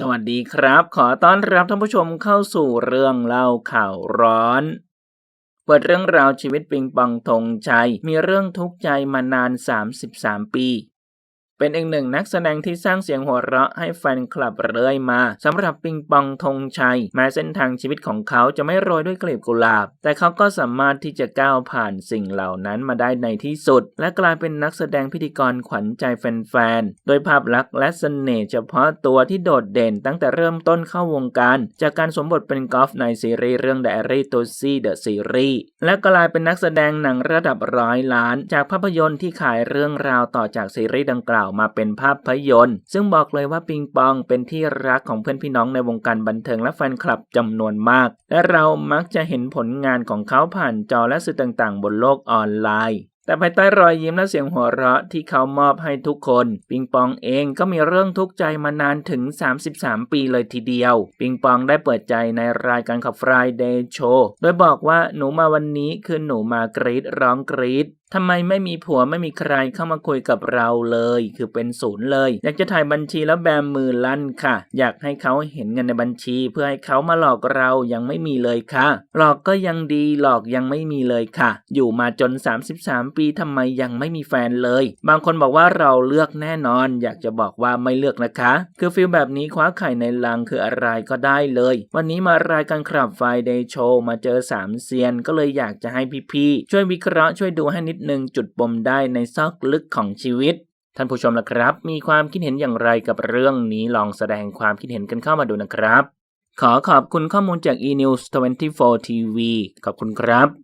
สวัสดีครับ ขอต้อนรับท่านผู้ชมเข้าสู่เรื่องเล่าข่าวร้อน เปิดเรื่องราวชีวิตปิงปองธงชัย มีเรื่องทุกข์ใจมานาน 33 ปี เป็นอีกหนึ่งนักแสดงที่สร้างเสียงหัวเราะให้แฟนคลับเรื่อยมาสำหรับปิงปองธงชัย แม้เส้นทางชีวิตของเขาจะไม่โรยด้วยกลีบกุหลาบ แต่เขาก็สามารถที่จะก้าวผ่านสิ่งเหล่านั้นมาได้ในที่สุด และกลายเป็นนักแสดงพิธีกรขวัญใจแฟนๆ โดยภาพลักษณ์และเสน่ห์เฉพาะตัวที่โดดเด่นตั้งแต่เริ่มต้นเข้าวงการ จากการสมบทเป็นกอล์ฟในซีรีส์เรื่อง Diary t o s y The Series และกลายเป็นนักแสดงหนังระดับร้อยล้าน จากภาพยนตร์ที่ขายเรื่องราวต่อจากซีรีส์ดังกล่าวมาเป็นภาพยนตร์ ซึ่งบอกเลยว่าปิงปองเป็นที่รักของเพื่อนพี่น้องในวงการบันเทิงและแฟนคลับจำนวนมาก และเรามักจะเห็นผลงานของเขาผ่านจอและสื่อต่างๆ บนโลกออนไลน์แต่ภายใต้รอยยิ้มและเสียงหัวเราะที่เขามอบให้ทุกคน ปิงปองเองก็มีเรื่องทุกข์ใจมานานถึง 33 ปีเลยทีเดียว ปิงปองได้เปิดใจในรายการขับ Friday Show โดยบอกว่าหนูมาวันนี้คือหนูมากรีดร้องกรีด ทำไมไม่มีผัวไม่มีใครเข้ามาคุยกับเราเลย คือเป็นศูนย์เลย อยากจะถ่ายบัญชีแล้วแบมมือลั่นค่ะ อยากให้เขาเห็นเงินในบัญชี เพื่อให้เขามาหลอกเรายังไม่มีเลยค่ะ หลอกก็ยังดีหลอกยังไม่มีเลยค่ะ อยู่มาจน 33 ปีทำไมยังไม่มีแฟนเลย บางคนบอกว่าเราเลือกแน่นอน อยากจะบอกว่าไม่เลือกนะคะ คือฟิลแบบนี้คว้าไข่ในลังคืออะไรก็ได้เลย วันนี้มารายการครับไฟเดย์โชว์มาเจอสามเซียนก็เลยอยากจะให้พี่ๆช่วยวิเคราะห์ช่วยดูให้นิดหนึ่งจุดปมได้ในซอกลึกของชีวิต ท่านผู้ชมล่ะครับ มีความคิดเห็นอย่างไรกับเรื่องนี้ลองแสดงความคิดเห็นกันเข้ามาดูนะครับ ขอขอบคุณข้อมูลจาก eNews 24 TV ขอบคุณครับ